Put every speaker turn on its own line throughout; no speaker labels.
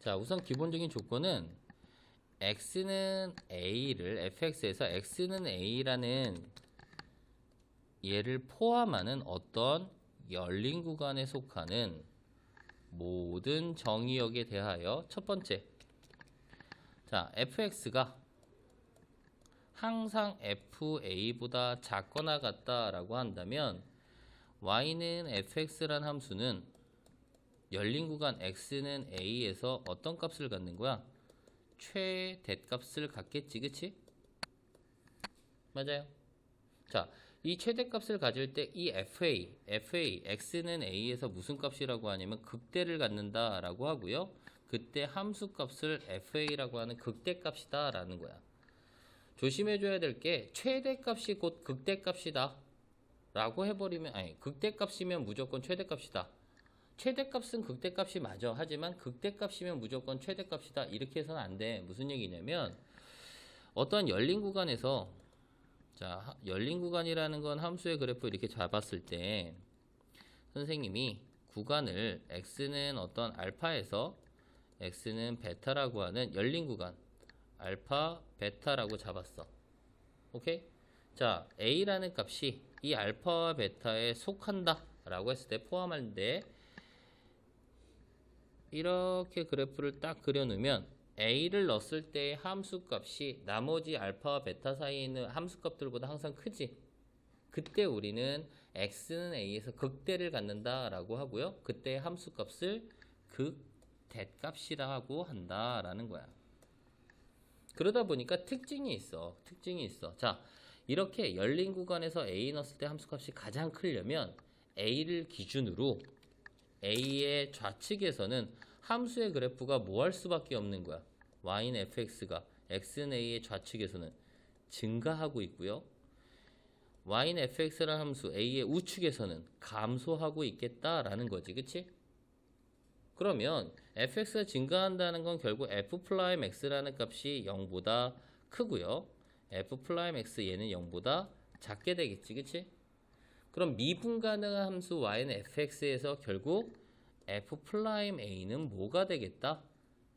자, 우선 기본적인 조건은 x는 a를 fx에서 x는 a라는 얘를 포함하는 어떤 열린 구간에 속하는 모든 정의역에 대하여 첫 번째. 자 fx가 항상 fa보다 작거나 같다라고 한다면 y는 fx란 함수는 열린 구간 x는 a에서 어떤 값을 갖는 거야? 최대값을 갖겠지, 그치? 맞아요. 자, 이 최대값을 가질 때 이 fa, fa, x는 a에서 무슨 값이라고 하냐면 극대를 갖는다 라고 하고요. 그때 함수 값을 fa라고 하는 극대값이다 라는 거야. 조심해줘야 될 게 최대값이 곧 극대값이다. 라고 해버리면 아니 극대값이면 무조건 최대값이다. 최대값은 극대값이 맞아. 하지만 극대값이면 무조건 최대값이다. 이렇게 해서는 안 돼. 무슨 얘기냐면 어떠한 열린 구간에서 자, 하- 열린 구간이라는 건 함수의 그래프 이렇게 잡았을 때 선생님이 구간을 x는 어떤 알파에서 x는 베타라고 하는 열린 구간 알파 베타라고 잡았어. 오케이? 자, a라는 값이 이 알파와 베타에 속한다 라고 했을 때 포함하는데 이렇게 그래프를 딱 그려놓으면 a를 넣었을 때의 함수 값이 나머지 알파와 베타 사이에 있는 함수 값들보다 항상 크지. 그때 우리는 x는 a에서 극대를 갖는다라고 하고요. 그때 함수 값을 극대값이라고 한다라는 거야. 그러다 보니까 특징이 있어. 특징이 있어. 자, 이렇게 열린 구간에서 a 넣었을 때 함수 값이 가장 크려면 a를 기준으로 a의 좌측에서는 함수의 그래프가 뭐 할 수밖에 없는 거야. y는 fx가 x는 a의 좌측에서는 증가하고 있고요. y는 fx라는 함수 a의 우측에서는 감소하고 있겠다라는 거지. 그치? 그러면 fx가 증가한다는 건 결국 f 프라임 x라는 값이 0보다 크고요. f 프라임 x 얘는 0보다 작게 되겠지. 그치? 그럼 미분 가능한 함수 y는 fx에서 결국 f 프라임 a는 뭐가 되겠다?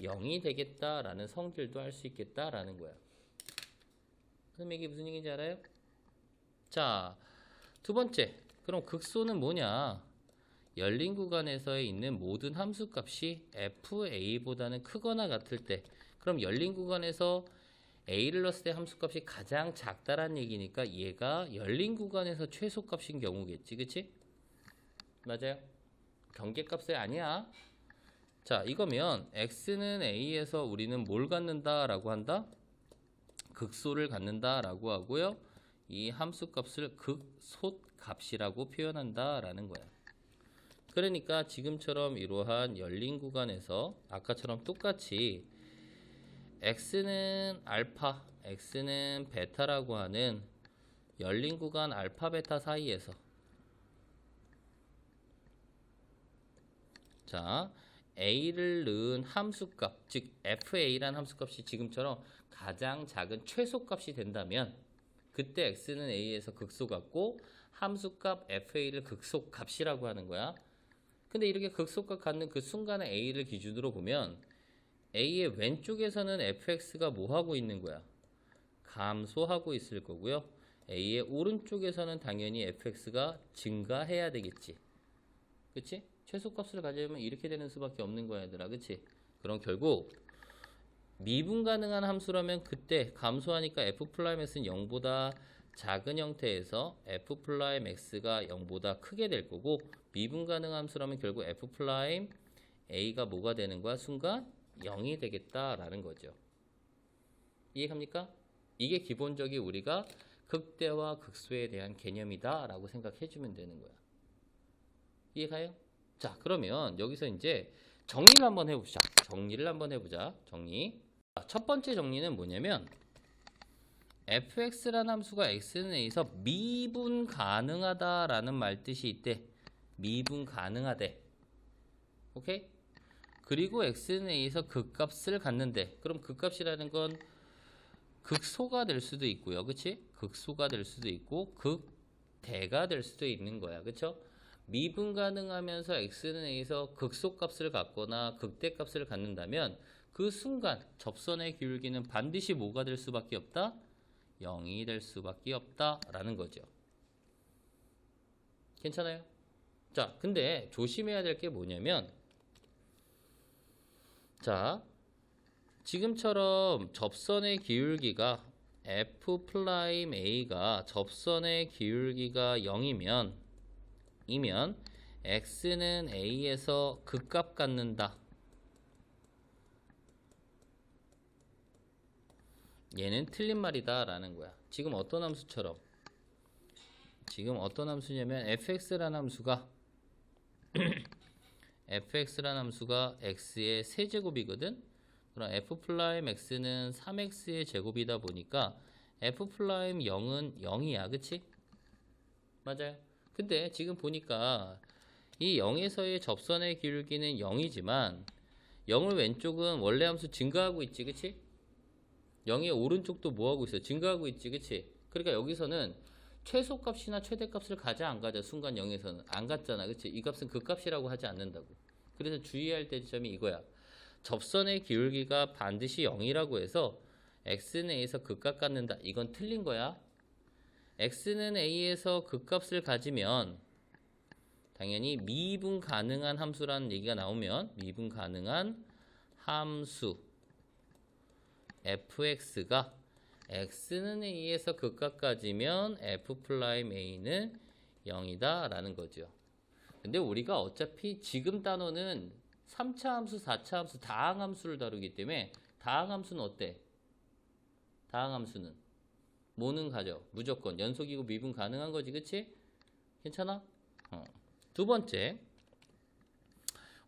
0이 되겠다라는 성질도 할 수 있겠다라는 거야. 그럼 이게 무슨 얘기인지 알아요? 자, 두 번째. 그럼 극소는 뭐냐? 열린 구간에서 있는 모든 함수 값이 fa보다는 크거나 같을 때 그럼 열린 구간에서 a를 넣었을 때 함수 값이 가장 작다란 얘기니까 얘가 열린 구간에서 최소 값인 경우겠지 그치? 맞아요 경계값이 아니야 자 이거면 x는 a에서 우리는 뭘 갖는다 라고 한다? 극소를 갖는다 라고 하고요 이 함수 값을 극소값이라고 표현한다 라는 거야 그러니까 지금처럼 이러한 열린 구간에서 아까처럼 똑같이 x는 알파, x는 베타라고 하는 열린 구간 알파 베타 사이에서 자 a를 넣은 함수값 즉 fa라는 함수값이 지금처럼 가장 작은 최소값이 된다면 그때 x는 a에서 극소 같고 함수값 fa를 극소값이라고 하는 거야. 근데 이렇게 극소값 갖는 그 순간에 a를 기준으로 보면 a의 왼쪽에서는 fx가 뭐 하고 있는 거야? 감소하고 있을 거고요. a의 오른쪽에서는 당연히 fx가 증가해야 되겠지. 그치? 최소값을 가지려면 이렇게 되는 수밖에 없는 거야, 얘들아. 그치? 그럼 결국 미분 가능한 함수라면 그때 감소하니까 f 프라임 x는 0보다 작은 형태에서 f 프라임 x가 0보다 크게 될 거고 미분 가능한 함수라면 결국 f a가 뭐가 되는 거야? 순간 0이 되겠다라는 거죠. 이해갑니까? 이게 기본적인 우리가 극대와 극소에 대한 개념이다 라고 생각해 주면 되는 거야. 이해가요? 자, 그러면 여기서 이제 정리를 한번 해보자. 정리를 한번 해보자. 정리. 자, 첫 번째 정리는 뭐냐면 fx라는 함수가 x는 a에서 미분 가능하다라는 말 뜻이 있대. 미분 가능하대. 오케이? 그리고 x는 a에서 극값을 갖는데 그럼 극값이라는 건 극소가 될 수도 있고요. 그치? 극소가 될 수도 있고 극대가 될 수도 있는 거야. 그쵸? 미분 가능하면서 x는 a에서 극소값을 갖거나 극대값을 갖는다면 그 순간 접선의 기울기는 반드시 뭐가 될 수밖에 없다? 0이 될 수밖에 없다라는 거죠. 괜찮아요? 자, 근데 조심해야 될 게 뭐냐면 자, 지금처럼 접선의 기울기가 f 프라임 a가 접선의 기울기가 0이면 이면 x는 a에서 극값 갖는다. 얘는 틀린 말이다 라는 거야. 지금 어떤 함수처럼 지금 어떤 함수냐면 fx라는 함수가 fx라는 함수가 x의 세제곱이거든. 그럼 f 플라임 x는 3x의 제곱이다 보니까 f 플라임 0은 0이야. 그치? 맞아요. 근데 지금 보니까 이 0에서의 접선의 기울기는 0이지만 0을 왼쪽은 원래 함수 증가하고 있지. 그치? 0의 오른쪽도 뭐하고 있어? 증가하고 있지. 그치? 그러니까 여기서는 최소값이나 최대값을 가져 안 가져 순간 0에서는. 안 갔잖아. 그치? 이 값은 그 값이라고 하지 않는다고. 그래서 주의할 대점이 이거야. 접선의 기울기가 반드시 0이라고 해서 x는 a에서 극값 갖는다. 이건 틀린 거야. X는 a에서 극값을 가지면 당연히 미분 가능한 함수라는 얘기가 나오면 미분 가능한 함수 fx가 x는 a에서 극값 가지면 f 플라임 a는 0이다 라는 거죠. 근데 우리가 어차피 지금 단어는 3차 함수, 4차 함수, 다항 함수를 다루기 때문에 다항 함수는 어때? 다항 함수는 뭐는 가져? 무조건 연속이고 미분 가능한 거지, 그치? 괜찮아? 어. 두 번째,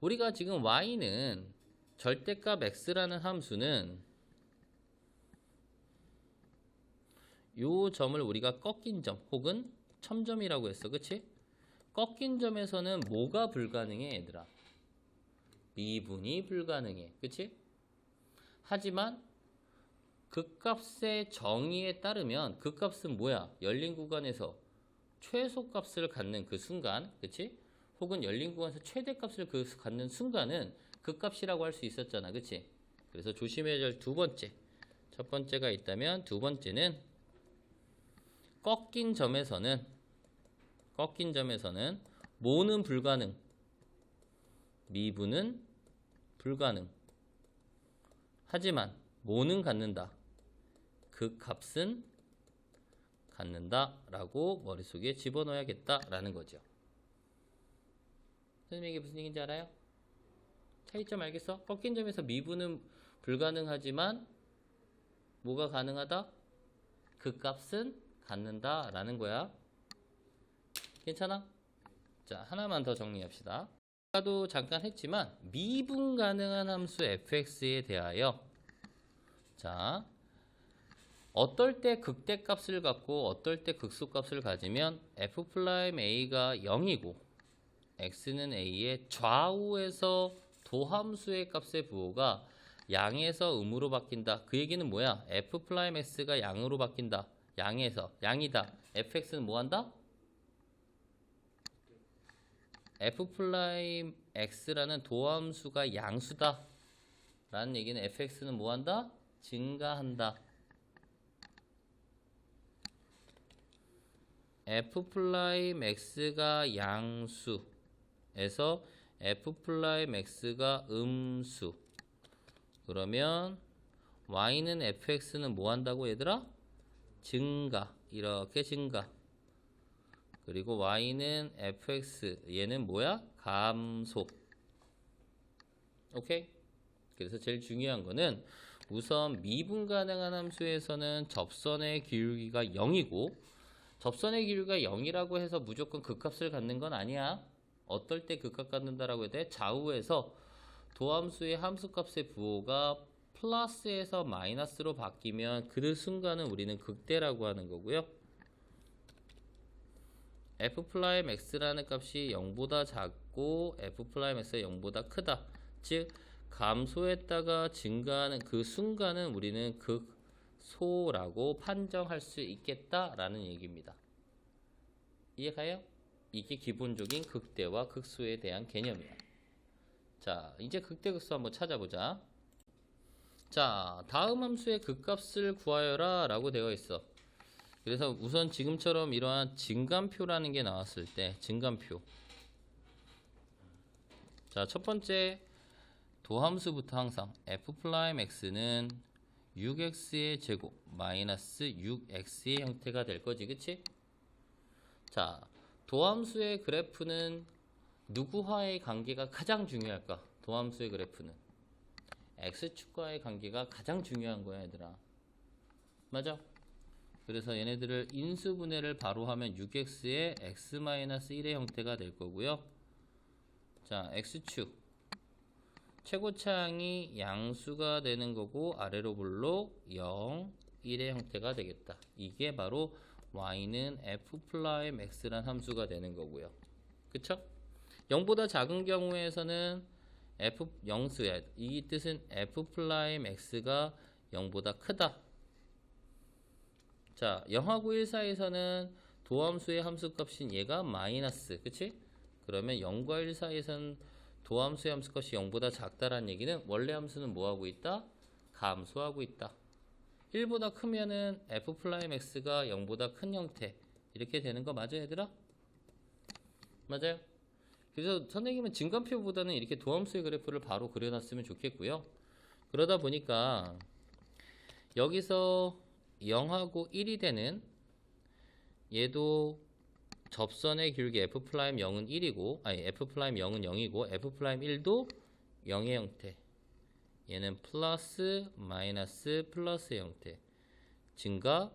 우리가 지금 y는 절대값 x라는 함수는 요 점을 우리가 꺾인 점 혹은 첨점이라고 했어. 그치? 꺾인 점에서는 뭐가 불가능해, 얘들아? 미분이 불가능해. 그치? 하지만 그 값의 정의에 따르면 그 값은 뭐야? 열린 구간에서 최소값을 갖는 그 순간, 그치? 혹은 열린 구간에서 최대값을 그 갖는 순간은 그 값이라고 할 수 있었잖아. 그치? 그래서 조심해야 될 두 번째. 첫 번째가 있다면 두 번째는 꺾인 점에서는 꺾인 점에서는 모는 불가능, 미분은 불가능. 하지만 모는 갖는다. 그 값은 갖는다 라고 머릿속에 집어넣어야겠다 라는 거죠. 선생님 이게 무슨 얘기인지 알아요? 차이점 알겠어? 꺾인 점에서 미분은 불가능하지만 뭐가 가능하다? 그 값은 갖는다 라는 거야. 괜찮아? 자, 하나만 더 정리합시다. 아까도 잠깐 했지만 미분 가능한 함수 fx에 대하여 자, 어떨 때 극대값을 갖고 어떨 때 극소값을 가지면 f 플라임 a가 0이고 x는 a의 좌우에서 도함수의 값의 부호가 양에서 음으로 바뀐다. 그 얘기는 뭐야? f 플라임 x가 양으로 바뀐다. 양에서 양이다. fx는 뭐 한다? f 플라임 x라는 도함수가 양수다. 라는 얘기는 fx는 뭐 한다? 증가한다. f 플라임 x가 양수에서 f 플라임 x가 음수. 그러면 y는 fx는 뭐 한다고 얘들아? 증가. 이렇게 증가. 그리고 y는 fx 얘는 뭐야? 감소. 오케이? 그래서 제일 중요한 거는 우선 미분 가능한 함수에서는 접선의 기울기가 0이고 접선의 기울기가 0이라고 해서 무조건 극값을 갖는 건 아니야. 어떨 때 극값 갖는다라고 해야 돼? 좌우에서 도함수의 함수값의 부호가 플러스에서 마이너스로 바뀌면 그 순간은 우리는 극대라고 하는 거고요. f 플라임 x라는 값이 0보다 작고 f 플라임 x가 0보다 크다. 즉 감소했다가 증가하는 그 순간은 우리는 극소라고 판정할 수 있겠다라는 얘기입니다. 이해 가요? 이게 기본적인 극대와 극소에 대한 개념이야. 자, 이제 극대 극소 한번 찾아보자. 자, 다음 함수의 극값을 구하여라 라고 되어 있어. 그래서 우선 지금처럼 이러한 증감표라는 게 나왔을 때 증감표. 자, 첫 번째 도함수부터 항상 f 프라임 x는 6x의 제곱 마이너스 6x의 형태가 될 거지, 그치? 자, 도함수의 그래프는 누구와의 관계가 가장 중요할까? 도함수의 그래프는 x축과의 관계가 가장 중요한 거야, 얘들아. 맞아? 그래서 얘네들을 인수분해를 바로 하면 6x의 x-1의 형태가 될 거고요. 자, x축 최고차항이 양수가 되는 거고 아래로 볼록 0, 1의 형태가 되겠다. 이게 바로 y는 f 프라임 x란 함수가 되는 거고요. 그쵸? 0보다 작은 경우에서는 f 영수야. 이 뜻은 f 프라임 x가 0보다 크다. 자, 0하고 1 사이에서는 도함수의 함수값인 얘가 마이너스. 그치? 그러면 0과 1 사이에서는 도함수의 함수값이 0보다 작다라는 얘기는 원래 함수는 뭐하고 있다? 감소하고 있다. 1보다 크면은 f 프라임 x가 0보다 큰 형태 이렇게 되는 거 맞아요 얘들아? 맞아요? 그래서 선생님은 증감표보다는 이렇게 도함수의 그래프를 바로 그려놨으면 좋겠고요. 그러다 보니까 여기서 0하고 1이 되는 얘도 접선의 길게 f 프라임 0은 1이고 아니 f 프라임 0은 0이고 f 프라임 1도 0의 형태. 얘는 플러스 마이너스 플러스의 형태. 증가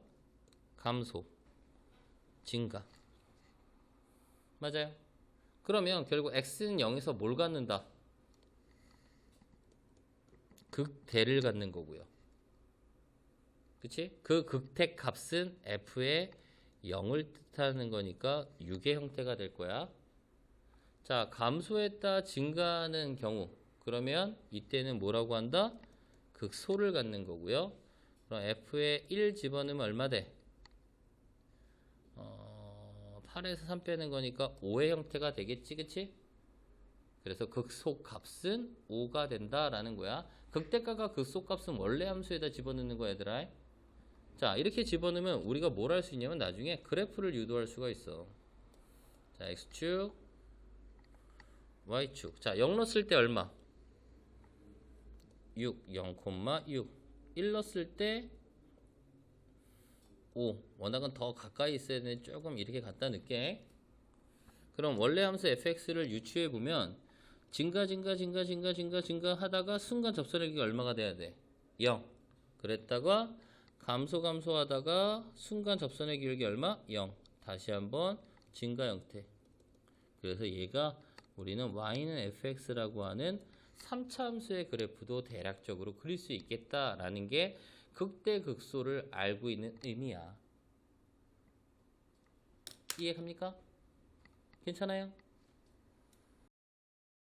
감소. 증가. 맞아요 그러면 결국 x는 0에서 뭘 갖는다 극대를 갖는 거고요 그치 그 극대 값은 f의 0을 뜻하는 거니까 6의 형태가 될 거야 자 감소했다 증가하는 경우 그러면 이때는 뭐라고 한다? 극소를 갖는 거고요. 그럼 f에 1 집어넣으면 얼마 돼? 어, 8에서 3 빼는 거니까 5의 형태가 되겠지, 그치? 그래서 극소 값은 5가 된다라는 거야. 극대가가 극소 값은 원래 함수에다 집어넣는 거야, 얘들아. 자, 이렇게 집어넣으면 우리가 뭘 할 수 있냐면 나중에 그래프를 유도할 수가 있어. 자, x축, y축. 자, 0 넣었을 때 얼마? 6, 0,6 1 넣었을 때 5. 워낙은 더 가까이 있어야 되는데 조금 이렇게 갖다 넣게. 그럼 원래 함수 fx를 유추해 보면 증가 증가 증가 증가 증가 증가 하다가 순간 접선액이 얼마가 돼야 돼? 0. 그랬다가 감소 감소하다가 순간 기울기 얼마? 0. 다시 한번 증가 형태. 그래서 얘가 우리는 y는 fx라고 하는 3차 함수의 그래프도 대략적으로 그릴 수 있겠다라는 게 극대 극소를 알고 있는 의미야. 이해갑니까? 괜찮아요?